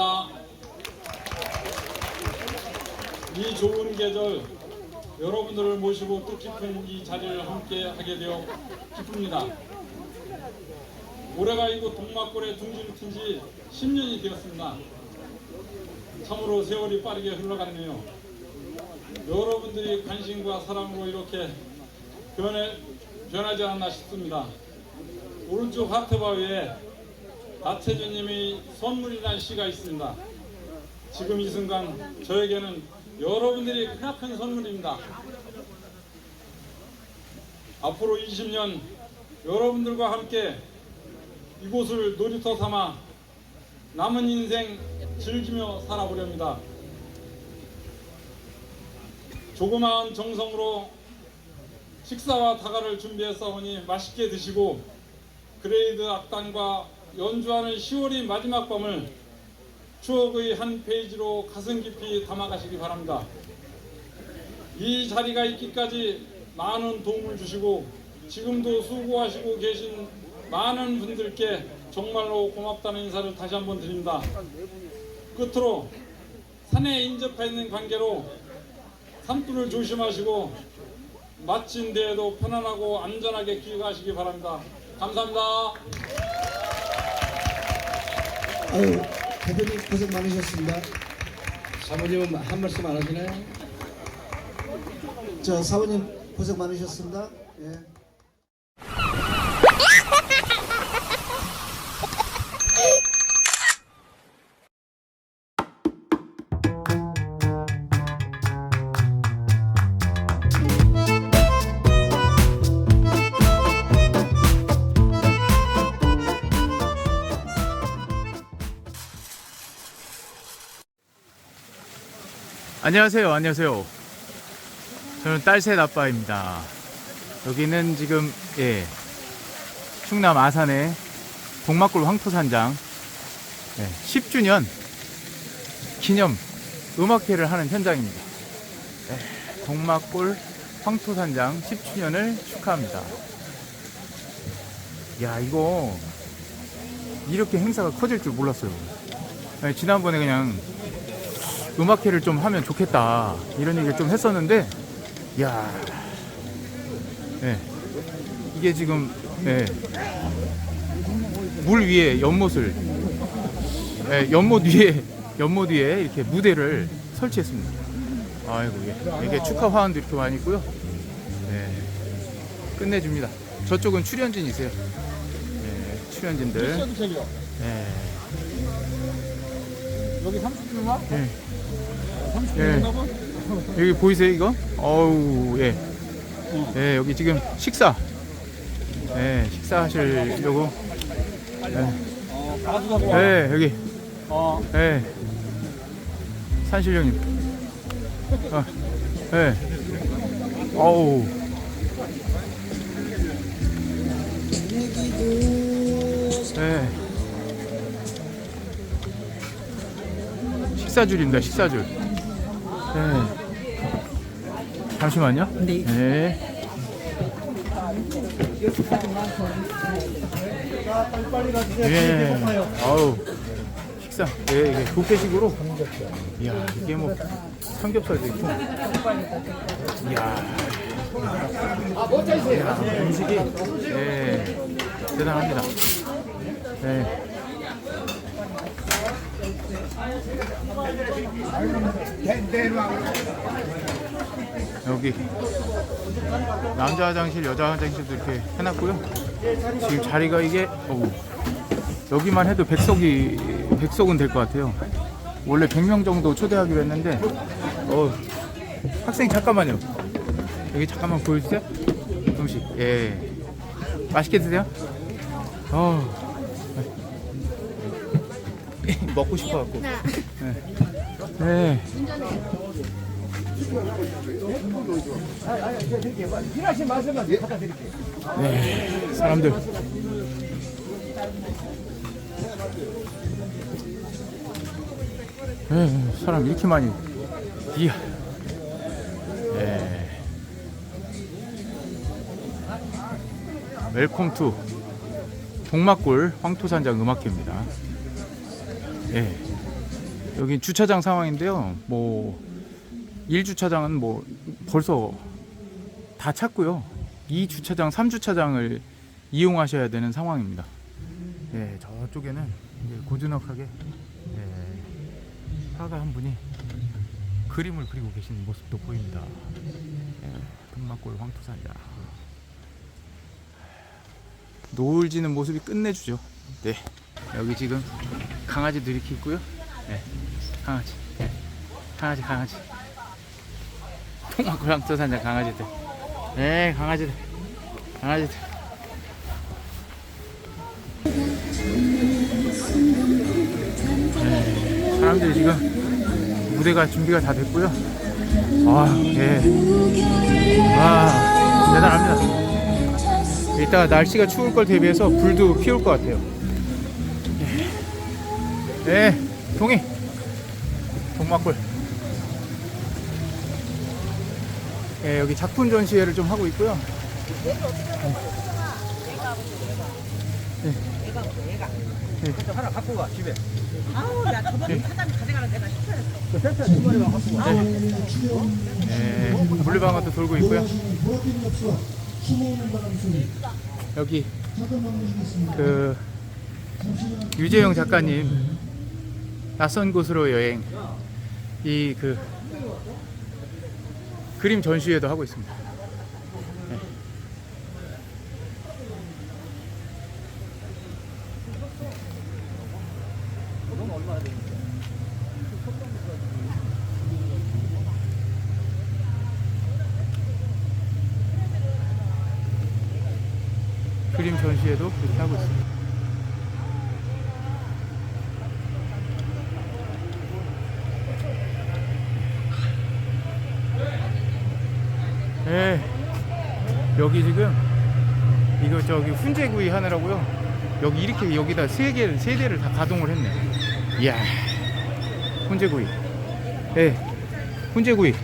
안녕환입니다. 이 좋은 계절 여러분들을 모시고 뜻깊은 이 자리를 함께 하게 되어 기쁩니다. 올해가 이곳 동막골에 둥지를 튼 지 10년이 되었습니다. 참으로 세월이 빠르게 흘러갔네요. 여러분들이 관심과 사랑으로 이렇게 변해, 변하지 않았나 싶습니다. 오른쪽 하트바 위에 나태주님의 선물이라는 시가 있습니다. 지금 이 순간 저에게는 여러분들이 크나큰 선물입니다. 앞으로 20년 여러분들과 함께 이곳을 놀이터 삼아 남은 인생 즐기며 살아보렵니다. 조그마한 정성으로 식사와 다가를 준비했사오니 맛있게 드시고 그레이드 악단과 연주하는 10월의 마지막 밤을 추억의 한 페이지로 가슴 깊이 담아가시기 바랍니다. 이 자리가 있기까지 많은 도움을 주시고 지금도 수고하시고 계신 많은 분들께 정말로 고맙다는 인사를 다시 한번 드립니다. 끝으로 산에 인접해 있는 관계로 산불을 조심하시고 마친 데에도 편안하고 안전하게 귀가하시기 바랍니다. 감사합니다. 아유, 대표님 고생 많으셨습니다. 사모님은 한 말씀 안 하시나요? 저 사모님 고생 많으셨습니다. 예. 안녕하세요. 안녕하세요. 저는 딸셋 아빠입니다. 여기는 지금 예 충남 아산의 동막골 황토산장 예, 10주년 기념 음악회를 하는 현장입니다. 예, 동막골 황토산장 10주년을 축하합니다. 야 이거 이렇게 행사가 커질 줄 몰랐어요. 예, 지난번에 그냥 음악회를 좀 하면 좋겠다 이런 얘기를 좀 했었는데 야 예. 이게 지금 예. 물 위에 연못을 예, 연못 위에 연못 위에 이렇게 무대를 설치했습니다. 아이고 예. 이게 축하 화환도 이렇게 많이 있고요. 예. 끝내줍니다. 저쪽은 출연진이세요. 예, 출연진들. 예. 여기 30분인가? 예. 30분인가 봐? 여기 보이세요 이거? 어우 예. 예 여기 지금 식사. 예 가수하고 와. 예 여기 어, 예 산실령님. 어, 예. 어우. 예. 식사줄입니다 식사줄. 예. 잠시만요. 네. 네. 예. 아우. 식사. 예, 이게 뷔페식으로. 이야, 이게 뭐 삼겹살도 있고. 이야. 이야, 음식이 예. 대단합니다. 예. 여기 남자 화장실, 여자 화장실도 이렇게 해놨고요. 지금 자리가 이게 어우, 여기만 해도 100석이 100석은 될 것 같아요. 원래 100명 정도 초대하기로 했는데 어, 학생 잠깐만요. 여기 잠깐만 보여주세요. 음식. 예. 맛있게 드세요. 어. 먹고 싶어 갖고. 네. 네. 네, 사람들. 네, 사람 이렇게 많이. 이야. 네. 웰컴 투 동막골 황토산장 음악회입니다. 예. 여기 주차장 상황인데요. 뭐 1주차장은 뭐 벌써 다 찼고요. 2주차장, 3주차장을 이용하셔야 되는 상황입니다. 예, 저쪽에는 고즈넉하게 예, 화가 한 분이 그림을 그리고 계시는 모습도 보입니다. 예, 동막골 황토산장. 노을 지는 모습이 끝내주죠. 네. 여기 지금 강아지도 이렇게 있고요. 네. 강아지. 네. 강아지, 강아지. 동막골 황토산장 강아지들. 네, 강아지들. 강아지들. 네, 사람들이 지금 무대가 준비가 다 됐고요. 아, 예. 와, 대단합니다. 이따가 날씨가 추울 걸 대비해서 불도 피울 것 같아요. 네, 동해. 동막골. 예, 여기 작품 전시회를 좀 하고 있고요. 아우 야 저번에 사장 가져가는 내가 시켜냈어 네, 물리방아도 돌고 있고요. 여기 그 유재영 작가님 낯선 곳으로 여행 이 그 그림 전시회도 하고 있습니다. 네. 그림 전시회도 이렇게 하고 있습니다. 여기 지금 이거 저기 훈제구이 하느라고요. 여기 이렇게 여기다 세 개를 세 대를 다 가동을 했네. 이야. 훈제구이. 예. 훈제구이.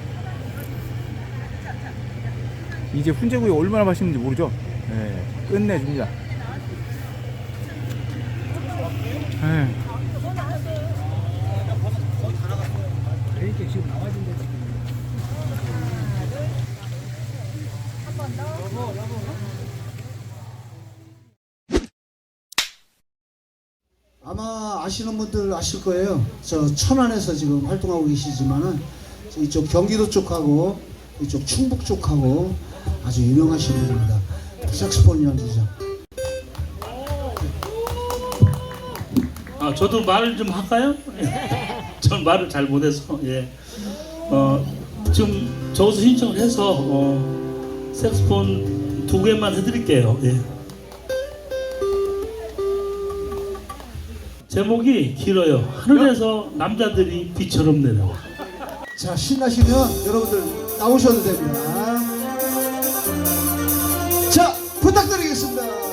이제 훈제구이 얼마나 맛있는지 모르죠? 예. 끝내줍니다. 예. 아 분들 아실 거예요. 저 천안에서 지금 활동하고 계시지만은 이쪽 경기도 쪽하고 이쪽 충북 쪽하고 아주 유명하신 분입니다. 색스폰 연주자. 아, 저도 말을 좀 할까요? 전 말을 잘 못해서 예. 어, 지금 저기서 신청을 해서 어, 색스폰 두 개만 해드릴게요. 예. 제목이 길어요. 하늘에서 남자들이 비처럼 내려와. 자 신나시면 여러분들 나오셔도 됩니다. 자 부탁드리겠습니다.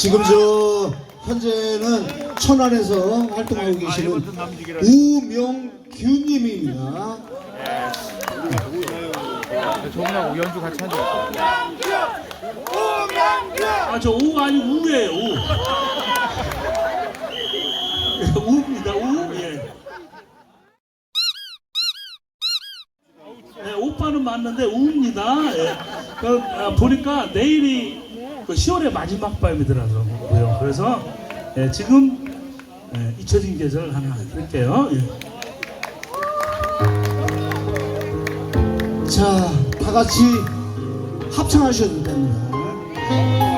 지금 저 현재는 천안에서 활동하고 계시는 우명규님입니다. 저분하고 연주 같이 한적 있어요. 아, 저우 아니 우예요, 우. 우입니다, 우. 예. 네, 오빠는 맞는데 우입니다. 예. 그, 아, 보니까 내일이 그 10월의 마지막 밤이더라고요. 그래서 예, 지금 예, 잊혀진 계절 하나 드릴게요. 예. 자, 다 같이 합창하셔도 됩니다.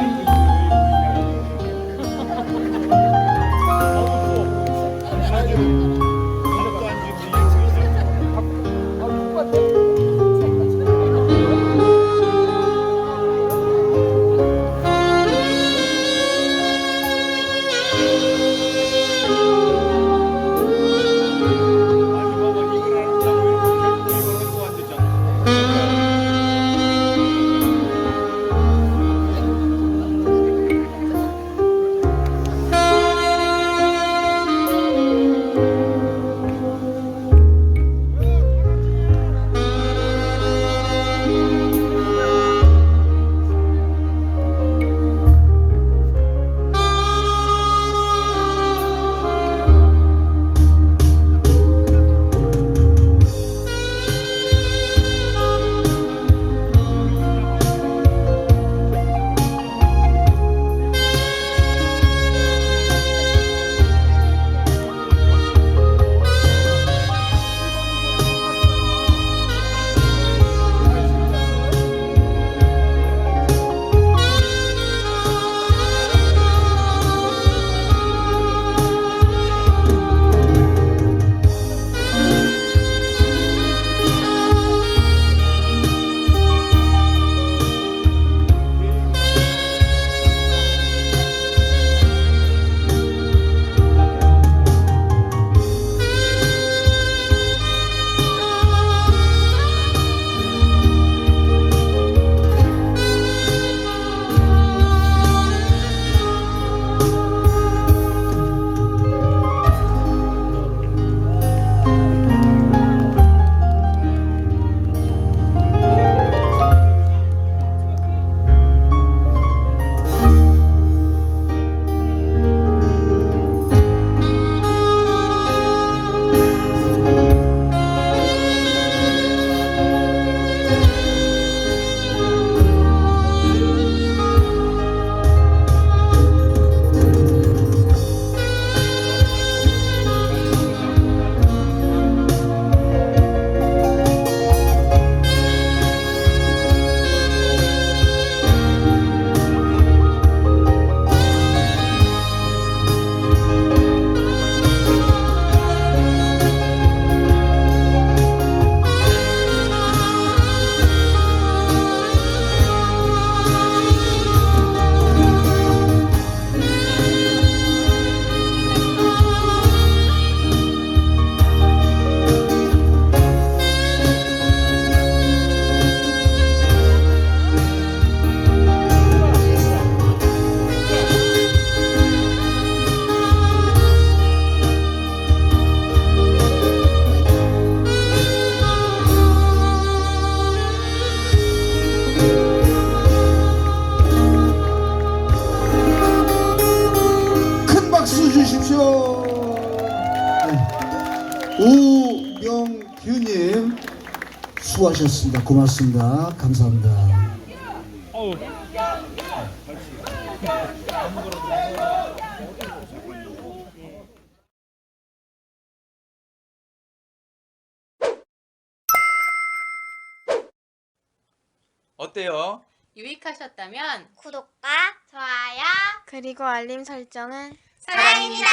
수고하셨습니다. 고맙습니다. 감사합니다. 어때요? 유익하셨다면 구독과 좋아요 그리고 알림 설정은 사랑입니다.